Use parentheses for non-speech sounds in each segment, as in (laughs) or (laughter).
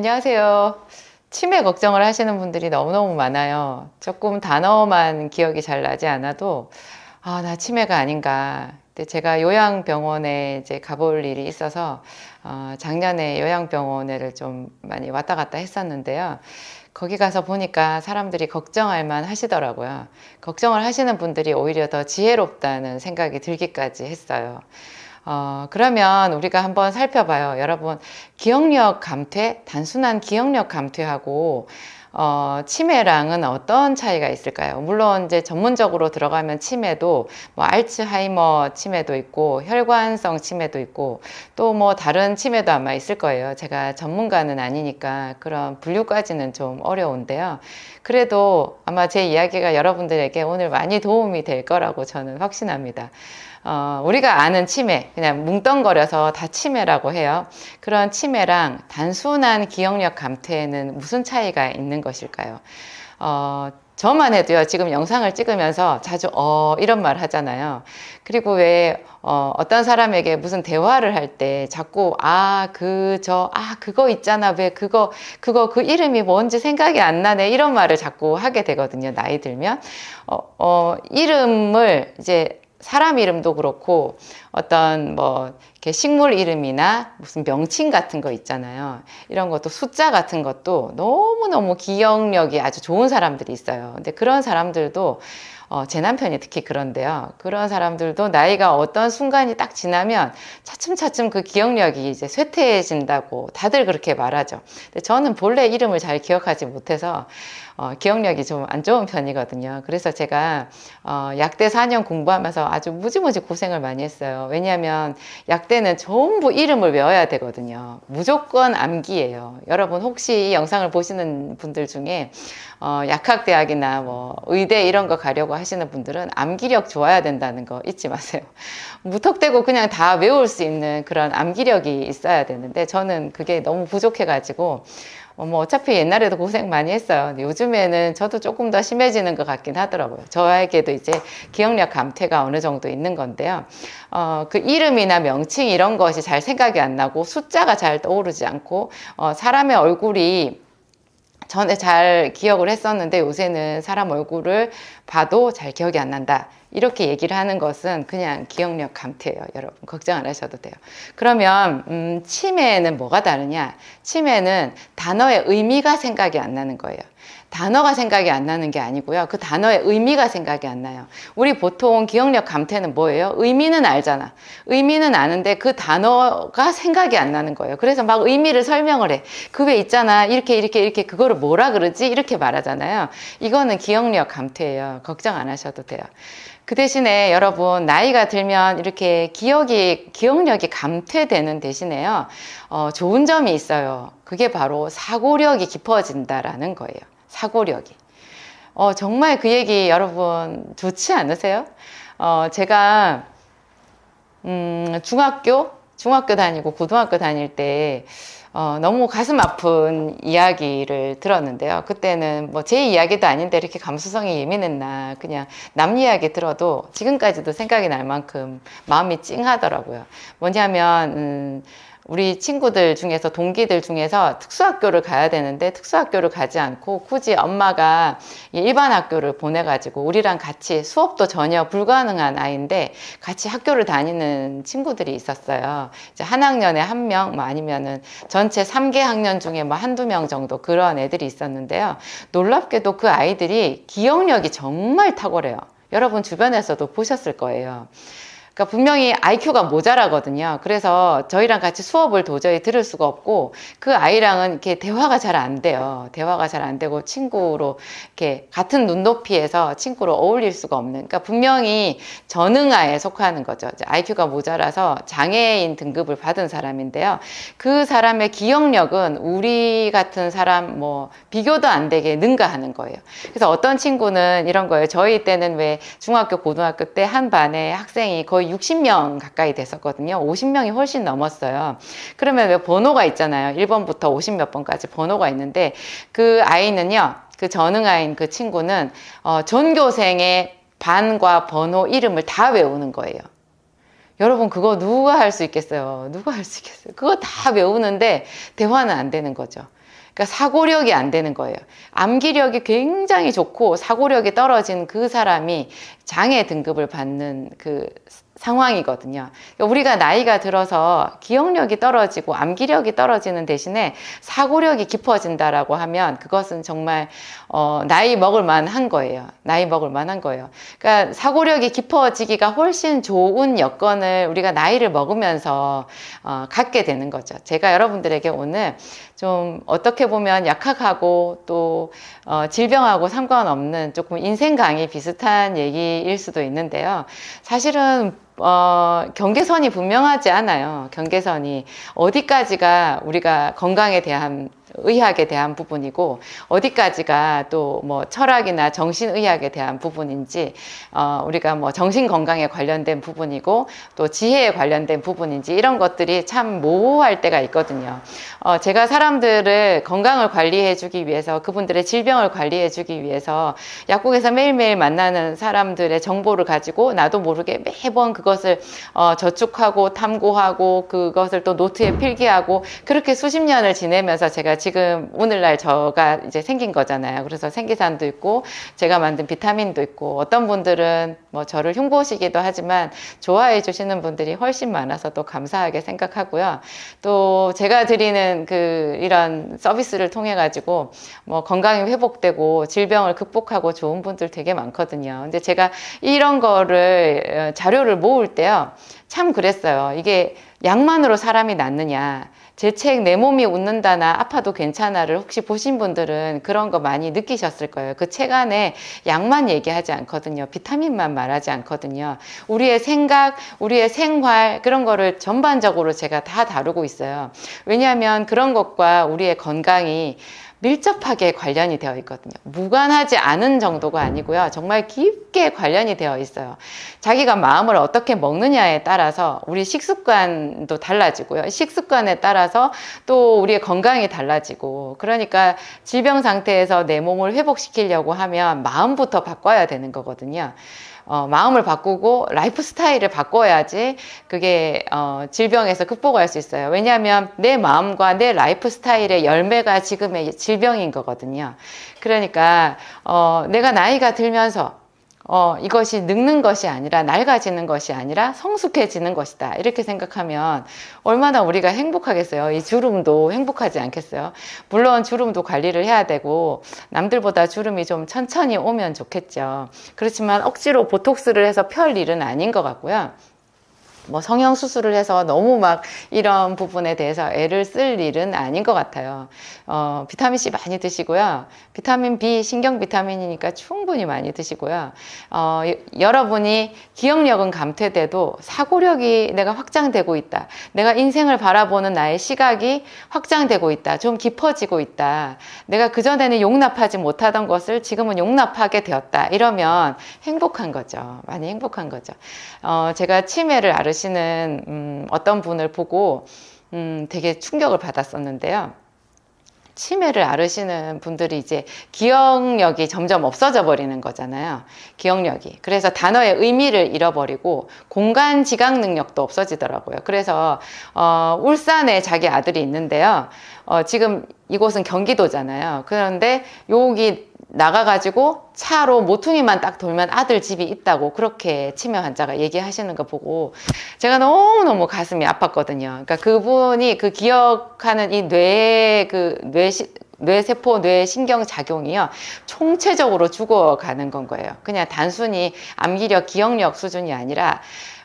안녕하세요. 치매 걱정을 하시는 분들이 너무너무 많아요. 조금 단어만 기억이 잘 나지 않아도, 아, 나 치매가 아닌가. 근데 제가 요양병원에 이제 가볼 일이 있어서, 어, 작년에 요양병원에를 좀 많이 왔다 갔다 했었는데요. 거기 가서 보니까 사람들이 걱정할 만 하시더라고요. 걱정을 하시는 분들이 오히려 더 지혜롭다는 생각이 들기까지 했어요. 어, 그러면 우리가 한번 살펴봐요. 여러분, 기억력 감퇴, 단순한 기억력 감퇴하고 어, 치매랑은 어떤 차이가 있을까요? 물론 이제 전문적으로 들어가면 치매도 뭐 알츠하이머 치매도 있고 혈관성 치매도 있고 또 뭐 다른 치매도 아마 있을 거예요. 제가 전문가는 아니니까 그런 분류까지는 좀 어려운데요. 그래도 아마 제 이야기가 여러분들에게 오늘 많이 도움이 될 거라고 저는 확신합니다. 어, 우리가 아는 치매, 그냥 뭉덩거려서 다 치매라고 해요. 그런 치매랑 단순한 기억력 감퇴에는 무슨 차이가 있는 것일까요? 어, 저만 해도요, 지금 영상을 찍으면서 자주, 어, 이런 말 하잖아요. 그리고 왜, 어, 어떤 사람에게 무슨 대화를 할 때 자꾸, 아, 그, 저, 아, 그거 있잖아. 왜 그거, 그거, 그 이름이 뭔지 생각이 안 나네. 이런 말을 자꾸 하게 되거든요. 나이 들면. 어, 어, 이름을 이제 사람 이름도 그렇고 어떤 뭐 이렇게 식물 이름이나 무슨 명칭 같은 거 있잖아요. 이런 것도 숫자 같은 것도 너무너무 기억력이 아주 좋은 사람들이 있어요. 근데 그런 사람들도 어, 제 남편이 특히 그런데요. 그런 사람들도 나이가 어떤 순간이 딱 지나면 차츰차츰 그 기억력이 이제 쇠퇴해진다고 다들 그렇게 말하죠. 근데 저는 본래 이름을 잘 기억하지 못해서 어, 기억력이 좀 안 좋은 편이거든요. 그래서 제가 어, 약대 4년 공부하면서 아주 무지무지 고생을 많이 했어요. 왜냐하면 약대는 전부 이름을 외워야 되거든요. 무조건 암기예요. 여러분 혹시 이 영상을 보시는 분들 중에 어, 약학대학이나 뭐 의대 이런 거 가려고 하시는 분들은 암기력 좋아야 된다는 거 잊지 마세요. (laughs) 무턱대고 그냥 다 외울 수 있는 그런 암기력이 있어야 되는데 저는 그게 너무 부족해가지고 어, 뭐 어차피 옛날에도 고생 많이 했어요. 요즘에는 저도 조금 더 심해지는 것 같긴 하더라고요. 저에게도 이제 기억력 감퇴가 어느 정도 있는 건데요. 어, 그 이름이나 명칭 이런 것이 잘 생각이 안 나고 숫자가 잘 떠오르지 않고 어, 사람의 얼굴이 전에 잘 기억을 했었는데 요새는 사람 얼굴을 봐도 잘 기억이 안 난다. 이렇게 얘기를 하는 것은 그냥 기억력 감퇴예요. 여러분 걱정 안 하셔도 돼요. 그러면 음, 치매는 뭐가 다르냐? 치매는 단어의 의미가 생각이 안 나는 거예요. 단어가 생각이 안 나는 게 아니고요. 그 단어의 의미가 생각이 안 나요. 우리 보통 기억력 감퇴는 뭐예요? 의미는 알잖아. 의미는 아는데 그 단어가 생각이 안 나는 거예요. 그래서 막 의미를 설명을 해. 그게 있잖아. 이렇게 이렇게 이렇게 그거를 뭐라 그러지? 이렇게 말하잖아요. 이거는 기억력 감퇴예요. 걱정 안 하셔도 돼요. 그 대신에 여러분 나이가 들면 이렇게 기억이 기억력이 감퇴되는 대신에요 어, 좋은 점이 있어요. 그게 바로 사고력이 깊어진다라는 거예요. 사고력이. 어, 정말 그 얘기 여러분 좋지 않으세요? 어, 제가 음, 중학교 중학교 다니고 고등학교 다닐 때 어, 너무 가슴 아픈 이야기를 들었는데요. 그때는 뭐 제 이야기도 아닌데 이렇게 감수성이 예민했나 그냥 남 이야기 들어도 지금까지도 생각이 날 만큼 마음이 찡하더라고요. 뭐냐면 음, 우리 친구들 중에서 동기들 중에서 특수학교를 가야 되는데 특수학교를 가지 않고 굳이 엄마가 일반 학교를 보내가지고 우리랑 같이 수업도 전혀 불가능한 아이인데 같이 학교를 다니는 친구들이 있었어요. 이제 한 학년에 한 명, 뭐 아니면은 전체 3개 학년 중에 뭐 한두 명 정도 그런 애들이 있었는데요. 놀랍게도 그 아이들이 기억력이 정말 탁월해요. 여러분 주변에서도 보셨을 거예요. 그러니까 분명히 IQ가 모자라거든요. 그래서 저희랑 같이 수업을 도저히 들을 수가 없고 그 아이랑은 이렇게 대화가 잘 안 돼요. 대화가 잘 안 되고 친구로 이렇게 같은 눈높이에서 친구로 어울릴 수가 없는. 그러니까 분명히 전응아에 속하는 거죠. IQ가 모자라서 장애인 등급을 받은 사람인데요. 그 사람의 기억력은 우리 같은 사람 뭐 비교도 안 되게 능가하는 거예요. 그래서 어떤 친구는 이런 거예요. 저희 때는 왜 중학교, 고등학교 때 한 반에 학생이 거의 60명 가까이 됐었거든요. 50명이 훨씬 넘었어요. 그러면 왜 번호가 있잖아요. 1번부터 50 몇 번까지 번호가 있는데 그 아이는요. 그 전응아인 그 친구는 어, 전교생의 반과 번호 이름을 다 외우는 거예요. 여러분 그거 누가 할 수 있겠어요? 누가 할 수 있겠어요? 그거 다 외우는데 대화는 안 되는 거죠. 그러니까 사고력이 안 되는 거예요. 암기력이 굉장히 좋고 사고력이 떨어진 그 사람이 장애 등급을 받는 그 상황이거든요. 그러니까 우리가 나이가 들어서 기억력이 떨어지고 암기력이 떨어지는 대신에 사고력이 깊어진다라고 하면 그것은 정말 어, 나이 먹을 만한 거예요. 나이 먹을 만한 거예요. 그러니까 사고력이 깊어지기가 훨씬 좋은 여건을 우리가 나이를 먹으면서 어, 갖게 되는 거죠. 제가 여러분들에게 오늘 좀 어떻게 보면 약학하고 또 어, 질병하고 상관없는 조금 인생 강의 비슷한 얘기일 수도 있는데요. 사실은 어, 경계선이 분명하지 않아요. 경계선이 어디까지가 우리가 건강에 대한 의학에 대한 부분이고 어디까지가 또 뭐 철학이나 정신의학에 대한 부분인지 어, 우리가 뭐 정신 건강에 관련된 부분이고 또 지혜에 관련된 부분인지 이런 것들이 참 모호할 때가 있거든요. 어, 제가 사람들을 건강을 관리해 주기 위해서 그분들의 질병을 관리해 주기 위해서 약국에서 매일매일 만나는 사람들의 정보를 가지고 나도 모르게 매번 그것을 어, 저축하고 탐구하고 그것을 또 노트에 필기하고 그렇게 수십 년을 지내면서 제가 지금 오늘날 저가 이제 생긴 거잖아요. 그래서 생기산도 있고 제가 만든 비타민도 있고 어떤 분들은 뭐 저를 흉보시기도 하지만 좋아해 주시는 분들이 훨씬 많아서 또 감사하게 생각하고요. 또 제가 드리는 그 이런 서비스를 통해 가지고 뭐 건강이 회복되고 질병을 극복하고 좋은 분들 되게 많거든요. 근데 제가 이런 거를 어, 자료를 모을 때요. 참 그랬어요. 이게 약만으로 사람이 낫느냐. 제 책 내 몸이 웃는다나 아파도 괜찮아를 혹시 보신 분들은 그런 거 많이 느끼셨을 거예요. 그 책 안에 약만 얘기하지 않거든요. 비타민만 말하지 않거든요. 우리의 생각, 우리의 생활 그런 거를 전반적으로 제가 다 다루고 있어요. 왜냐하면 그런 것과 우리의 건강이 밀접하게 관련이 되어 있거든요. 무관하지 않은 정도가 아니고요. 정말 깊게 관련이 되어 있어요. 자기가 마음을 어떻게 먹느냐에 따라서 우리 식습관도 달라지고요. 식습관에 따라서 또 우리의 건강이 달라지고 그러니까 질병 상태에서 내 몸을 회복시키려고 하면 마음부터 바꿔야 되는 거거든요. 어, 마음을 바꾸고 라이프 스타일을 바꿔야지 그게 어, 질병에서 극복할 수 있어요. 왜냐하면 내 마음과 내 라이프 스타일의 열매가 지금의 질병인 거거든요. 그러니까 어, 내가 나이가 들면서 어, 이것이 늙는 것이 아니라 낡아지는 것이 아니라 성숙해지는 것이다. 이렇게 생각하면 얼마나 우리가 행복하겠어요. 이 주름도 행복하지 않겠어요. 물론 주름도 관리를 해야 되고 남들보다 주름이 좀 천천히 오면 좋겠죠. 그렇지만 억지로 보톡스를 해서 펼 일은 아닌 것 같고요. 뭐 성형 수술을 해서 너무 막 이런 부분에 대해서 애를 쓸 일은 아닌 것 같아요. 어, 비타민 C 많이 드시고요. 비타민 B 신경 비타민이니까 충분히 많이 드시고요. 어, 여러분이 기억력은 감퇴돼도 사고력이 내가 확장되고 있다. 내가 인생을 바라보는 나의 시각이 확장되고 있다. 좀 깊어지고 있다. 내가 그전에는 용납하지 못하던 것을 지금은 용납하게 되었다. 이러면 행복한 거죠. 많이 행복한 거죠. 어, 제가 치매를 앓으 아시는 음, 어떤 분을 보고 음, 되게 충격을 받았었는데요. 치매를 앓으시는 분들이 이제 기억력이 점점 없어져 버리는 거잖아요. 기억력이. 그래서 단어의 의미를 잃어버리고 공간 지각 능력도 없어지더라고요. 그래서 어, 울산에 자기 아들이 있는데요. 어, 지금 이곳은 경기도잖아요. 그런데 여기 나가가지고 차로 모퉁이만 딱 돌면 아들 집이 있다고 그렇게 치매 환자가 얘기하시는 거 보고 제가 너무너무 가슴이 아팠거든요. 그러니까 그분이 그 기억하는 이 뇌의 그 뇌, 뇌세포, 뇌신경 작용이요. 총체적으로 죽어가는 건 거예요. 그냥 단순히 암기력, 기억력 수준이 아니라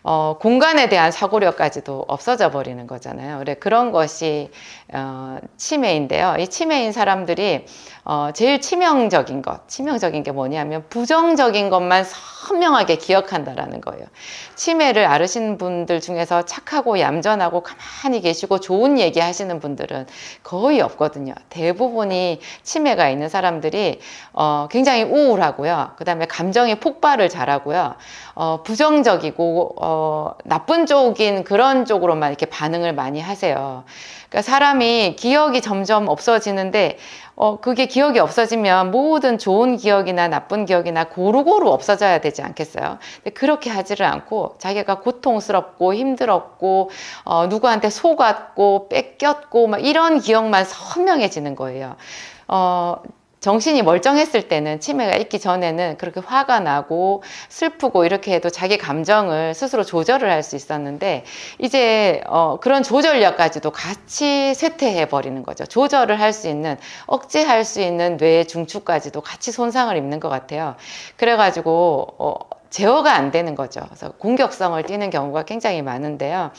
어, 공간에 대한 사고력까지도 없어져 버리는 거잖아요. 그래 그런 것이 어, 치매인데요. 이 치매인 사람들이 어, 제일 치명적인 것, 치명적인 게 뭐냐면 부정적인 것만 선명하게 기억한다라는 거예요. 치매를 앓으신 분들 중에서 착하고 얌전하고 가만히 계시고 좋은 얘기 하시는 분들은 거의 없거든요. 대부분이 치매가 있는 사람들이 어, 굉장히 우울하고요. 그 다음에 감정의 폭발을 잘하고요. 어, 부정적이고 어, 나쁜 쪽인 그런 쪽으로만 이렇게 반응을 많이 하세요. 그러니까 사람이 기억이 점점 없어지는데 어, 그게 기억이 없어지면 모든 좋은 기억이나 나쁜 기억이나 고루고루 없어져야 되지 않겠어요? 근데 그렇게 하지를 않고 자기가 고통스럽고 힘들었고, 어, 누구한테 속았고, 뺏겼고, 막 이런 기억만 선명해지는 거예요. 어, 정신이 멀쩡했을 때는 치매가 있기 전에는 그렇게 화가 나고 슬프고 이렇게 해도 자기 감정을 스스로 조절을 할 수 있었는데 이제 어 그런 조절력까지도 같이 쇠퇴해 버리는 거죠. 조절을 할 수 있는 억제할 수 있는 뇌 중추까지도 같이 손상을 입는 것 같아요. 그래가지고 어 제어가 안 되는 거죠. 그래서 공격성을 띠는 경우가 굉장히 많은데요.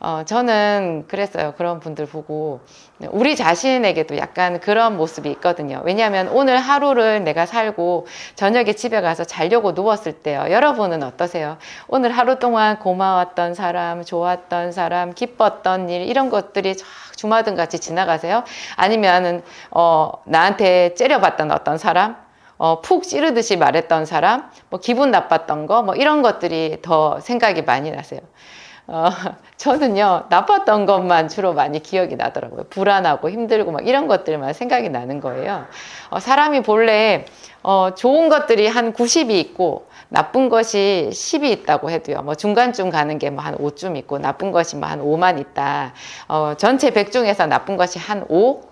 어, 저는 그랬어요. 그런 분들 보고. 우리 자신에게도 약간 그런 모습이 있거든요. 왜냐하면 오늘 하루를 내가 살고 저녁에 집에 가서 자려고 누웠을 때요. 여러분은 어떠세요? 오늘 하루 동안 고마웠던 사람, 좋았던 사람, 기뻤던 일, 이런 것들이 쫙 주마등 같이 지나가세요? 아니면은, 어, 나한테 째려봤던 어떤 사람? 어, 푹 찌르듯이 말했던 사람, 뭐 기분 나빴던 거, 뭐 이런 것들이 더 생각이 많이 나세요. 어, (laughs) 저는요, 나빴던 것만 주로 많이 기억이 나더라고요. 불안하고 힘들고 막 이런 것들만 생각이 나는 거예요. 어, 사람이 본래, 어, 좋은 것들이 한 90이 있고, 나쁜 것이 10이 있다고 해도요. 뭐 중간쯤 가는 게 뭐 한 5쯤 있고, 나쁜 것이 뭐 한 5만 있다. 어, 전체 100 중에서 나쁜 것이 한 5?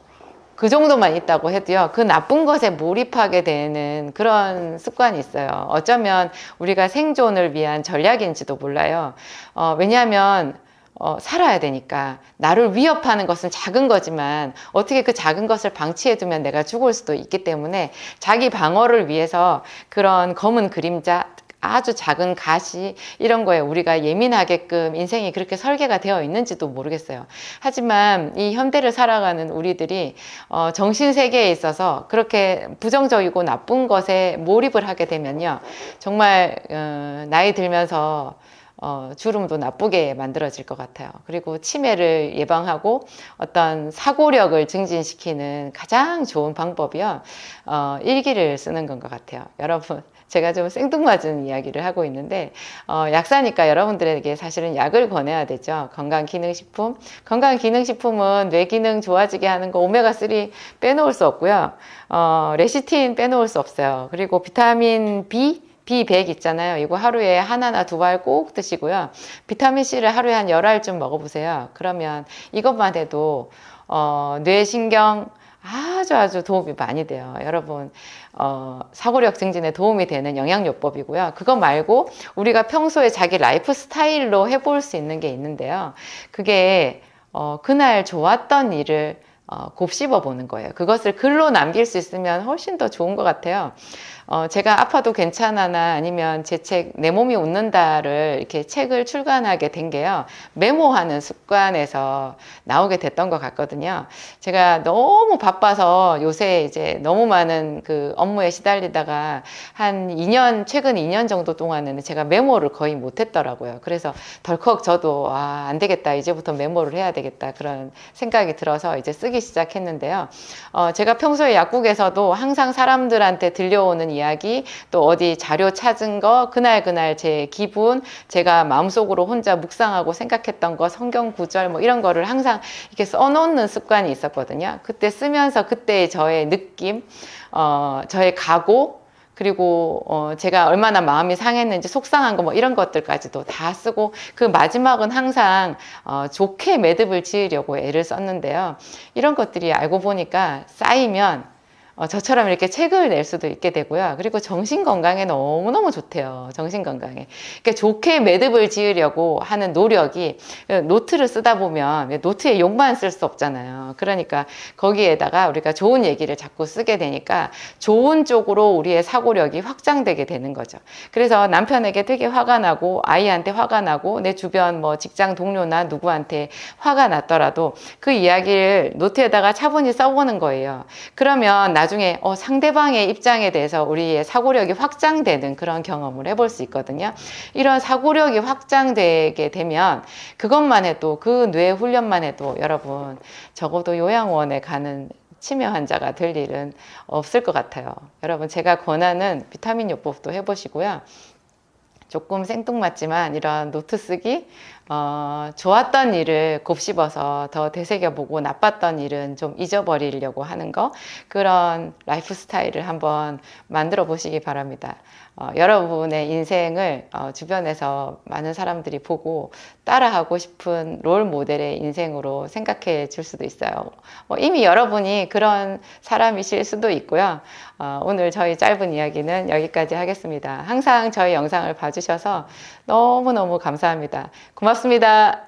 그 정도만 있다고 해도요, 그 나쁜 것에 몰입하게 되는 그런 습관이 있어요. 어쩌면 우리가 생존을 위한 전략인지도 몰라요. 어, 왜냐하면 어, 살아야 되니까 나를 위협하는 것은 작은 거지만 어떻게 그 작은 것을 방치해 두면 내가 죽을 수도 있기 때문에 자기 방어를 위해서 그런 검은 그림자 아주 작은 가시 이런 거에 우리가 예민하게끔 인생이 그렇게 설계가 되어 있는지도 모르겠어요. 하지만 이 현대를 살아가는 우리들이 어, 정신 세계에 있어서 그렇게 부정적이고 나쁜 것에 몰입을 하게 되면요, 정말 어, 나이 들면서 어, 주름도 나쁘게 만들어질 것 같아요. 그리고 치매를 예방하고 어떤 사고력을 증진시키는 가장 좋은 방법이요. 어, 일기를 쓰는 건 것 같아요. 여러분, 제가 좀 생뚱맞은 이야기를 하고 있는데 어, 약사니까 여러분들에게 사실은 약을 권해야 되죠. 건강기능식품. 건강기능식품은 뇌 기능 좋아지게 하는 거 오메가3 빼놓을 수 없고요. 어, 레시틴 빼놓을 수 없어요. 그리고 비타민 B B100 있잖아요. 이거 하루에 하나나 두발꼭 드시고요. 비타민C를 하루에 한 열알쯤 먹어보세요. 그러면 이것만 해도, 어, 뇌신경, 아주 아주 도움이 많이 돼요. 여러분, 어, 사고력 증진에 도움이 되는 영양요법이고요. 그거 말고 우리가 평소에 자기 라이프 스타일로 해볼 수 있는 게 있는데요. 그게, 어, 그날 좋았던 일을 어, 곱씹어 보는 거예요. 그것을 글로 남길 수 있으면 훨씬 더 좋은 것 같아요. 어, 제가 아파도 괜찮아나 아니면 제 책 내 몸이 웃는다를 이렇게 책을 출간하게 된 게요. 메모하는 습관에서 나오게 됐던 것 같거든요. 제가 너무 바빠서 요새 이제 너무 많은 그 업무에 시달리다가 한 2년, 최근 2년 정도 동안은 제가 메모를 거의 못 했더라고요. 그래서 덜컥 저도 아, 안 되겠다. 이제부터 메모를 해야 되겠다. 그런 생각이 들어서 이제 쓰기 시작했는데요. 어, 제가 평소에 약국에서도 항상 사람들한테 들려오는 이야기, 또 어디 자료 찾은 거, 그날 그날 제 기분, 제가 마음속으로 혼자 묵상하고 생각했던 거, 성경 구절 뭐 이런 거를 항상 이렇게 써놓는 습관이 있었거든요. 그때 쓰면서 그때 저의 느낌, 어, 저의 각오, 그리고 어 제가 얼마나 마음이 상했는지 속상한 거 뭐 이런 것들까지도 다 쓰고 그 마지막은 항상 어 좋게 매듭을 지으려고 애를 썼는데요. 이런 것들이 알고 보니까 쌓이면 어, 저처럼 이렇게 책을 낼 수도 있게 되고요. 그리고 정신 건강에 너무너무 좋대요. 정신 건강에. 그러니까 좋게 매듭을 지으려고 하는 노력이 노트를 쓰다 보면 노트에 욕만 쓸 수 없잖아요. 그러니까 거기에다가 우리가 좋은 얘기를 자꾸 쓰게 되니까 좋은 쪽으로 우리의 사고력이 확장되게 되는 거죠. 그래서 남편에게 되게 화가 나고 아이한테 화가 나고 내 주변 뭐 직장 동료나 누구한테 화가 났더라도 그 이야기를 노트에다가 차분히 써보는 거예요. 그러면 나 나중에 어, 상대방의 입장에 대해서 우리의 사고력이 확장되는 그런 경험을 해볼 수 있거든요. 이런 사고력이 확장되게 되면 그것만 해도 그 뇌 훈련만 해도 여러분 적어도 요양원에 가는 치매 환자가 될 일은 없을 것 같아요. 여러분 제가 권하는 비타민 요법도 해보시고요. 조금 생뚱맞지만 이런 노트 쓰기 어, 좋았던 일을 곱씹어서 더 되새겨보고 나빴던 일은 좀 잊어버리려고 하는 거 그런 라이프 스타일을 한번 만들어 보시기 바랍니다. 어, 여러분의 인생을 어, 주변에서 많은 사람들이 보고 따라하고 싶은 롤 모델의 인생으로 생각해 줄 수도 있어요. 뭐 이미 여러분이 그런 사람이실 수도 있고요. 어, 오늘 저희 짧은 이야기는 여기까지 하겠습니다. 항상 저희 영상을 봐주셔서 너무너무 감사합니다. 고맙습니다. You.